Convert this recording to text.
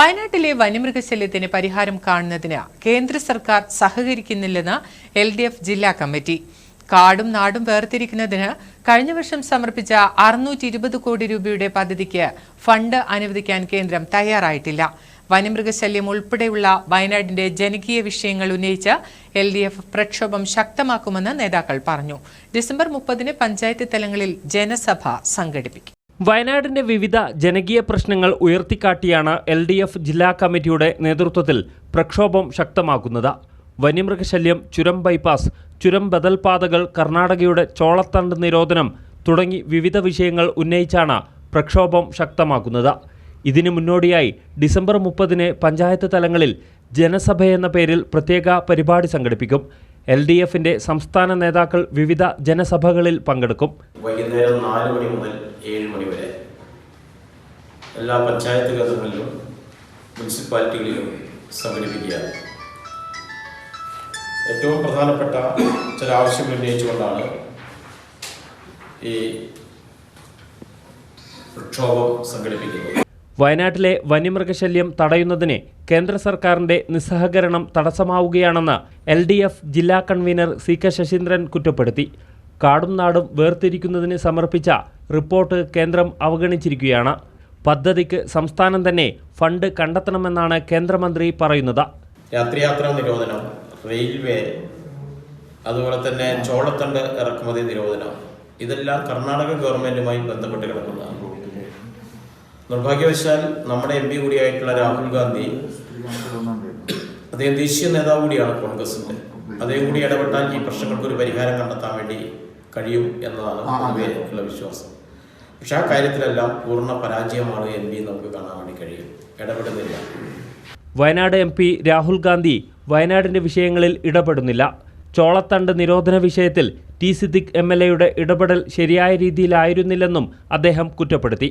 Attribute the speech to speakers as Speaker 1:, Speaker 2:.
Speaker 1: വയനാട്ടിലെ വന്യമൃഗശല്യത്തിന് പരിഹാരം കാണുന്നതിന് കേന്ദ്ര സർക്കാർ സഹകരിക്കുന്നില്ലെന്ന് എൽ ഡി എഫ് ജില്ലാ കമ്മിറ്റി. കാടും നാടും വേർതിരിക്കുന്നതിന് കഴിഞ്ഞ വർഷം സമർപ്പിച്ച അറുന്നൂറ്റി ഇരുപത് കോടി രൂപയുടെ പദ്ധതിക്ക് ഫണ്ട് അനുവദിക്കാൻ കേന്ദ്രം തയ്യാറായിട്ടില്ല. വന്യമൃഗശല്യം ഉൾപ്പെടെയുള്ള വയനാടിന്റെ ജനകീയ വിഷയങ്ങൾ ഉന്നയിച്ച് എൽ ഡി എഫ് പ്രക്ഷോഭം ശക്തമാക്കുമെന്ന് നേതാക്കൾ പറഞ്ഞു. ഡിസംബർ മുപ്പതിന് പഞ്ചായത്ത് തലങ്ങളിൽ ജനസഭ സംഘടിപ്പിക്കും.
Speaker 2: വയനാടിന്റെ വിവിധ ജനകീയ പ്രശ്നങ്ങൾ ഉയർത്തിക്കാട്ടിയാണ് എൽ ഡി എഫ് ജില്ലാ കമ്മിറ്റിയുടെ നേതൃത്വത്തിൽ പ്രക്ഷോഭം ശക്തമാക്കുന്നത്. വന്യമൃഗശല്യം ചുരം ബൈപ്പാസ് ചുരം ബദൽ പാതകൾ കർണാടകയുടെ ചോളത്തണ്ട് നിരോധനം തുടങ്ങി വിവിധ വിഷയങ്ങൾ ഉന്നയിച്ചാണ് പ്രക്ഷോഭം ശക്തമാക്കുന്നത്. ഇതിനു മുന്നോടിയായി ഡിസംബർ മുപ്പതിന് പഞ്ചായത്ത് തലങ്ങളിൽ ജനസഭയെന്ന പേരിൽ പ്രത്യേക പരിപാടി സംഘടിപ്പിക്കും. എൽ ഡി എഫിന്റെ സംസ്ഥാന നേതാക്കൾ വിവിധ ജനസഭകളിൽ പങ്കെടുക്കും.
Speaker 3: വൈകുന്നേരം നാല് മണി മുതൽ ഏഴ് മണി വരെ എല്ലാ പഞ്ചായത്ത് കേന്ദ്രങ്ങളിലും മുനിസിപ്പാലിറ്റികളിലും സംഘടിപ്പിക്കുക ഏറ്റവും പ്രധാനപ്പെട്ട ചില ആവശ്യങ്ങൾ ഉന്നയിച്ചുകൊണ്ടാണ് ഈ പ്രക്ഷോഭം സംഘടിപ്പിക്കുന്നത്.
Speaker 2: വയനാട്ടിലെ വന്യമൃഗശല്യം തടയുന്നതിന് കേന്ദ്ര സർക്കാരിന്റെ നിസ്സഹകരണം തടസ്സമാവുകയാണെന്ന് എൽ ഡി എഫ് ജില്ലാ കൺവീനർ സി കെ ശശീന്ദ്രൻ കുറ്റപ്പെടുത്തി. കാടും നാടും വേർതിരിക്കുന്നതിന് സമർപ്പിച്ച റിപ്പോർട്ട് കേന്ദ്രം അവഗണിച്ചിരിക്കുകയാണ്. പദ്ധതിക്ക് സംസ്ഥാനം തന്നെ ഫണ്ട് കണ്ടെത്തണമെന്നാണ് കേന്ദ്രമന്ത്രി പറയുന്നത്.
Speaker 3: രാത്രിയാത്രാ നിരോധനം റെയിൽവേ അതുപോലെ തന്നെ ചോളത്തണ്ട് ഇറക്കുമതി നിരോധനം ഇതെല്ലാം കർണാടക ഗവൺമെന്റുമായി ബന്ധപ്പെട്ട് കിടക്കുന്നതാണ്. നിർഭാഗ്യവശാൽ നമ്മുടെ എം പി കൂടിയായിട്ടുള്ള രാഹുൽ ഗാന്ധി അദ്ദേഹം ദേശീയ നേതാവ് കൂടിയാണ് കോൺഗ്രസിന്റെ അദ്ദേഹം കൂടി ഇടപെട്ടാൽ ഈ പ്രശ്നങ്ങൾക്ക് ഒരു പരിഹാരം കണ്ടെത്താൻ വേണ്ടി കഴിയും എന്നതാണ് ഉള്ള വിശ്വാസം. പക്ഷെ ആ കാര്യത്തിലെല്ലാം പൂർണ പരാജയമാണ് എം പി നമുക്ക് കാണാൻ വേണ്ടി കഴിയും. ഇടപെടുന്നില്ല.
Speaker 2: വയനാട് എം പി രാഹുൽ ഗാന്ധി വയനാടിന്റെ വിഷയങ്ങളിൽ ഇടപെടുന്നില്ല. ചോളത്തണ്ട് നിരോധന വിഷയത്തിൽ ടി സിദ്ദിഖ് എം എൽ എയുടെ ഇടപെടൽ ശരിയായ രീതിയിലായിരുന്നില്ലെന്നും അദ്ദേഹം കുറ്റപ്പെടുത്തി.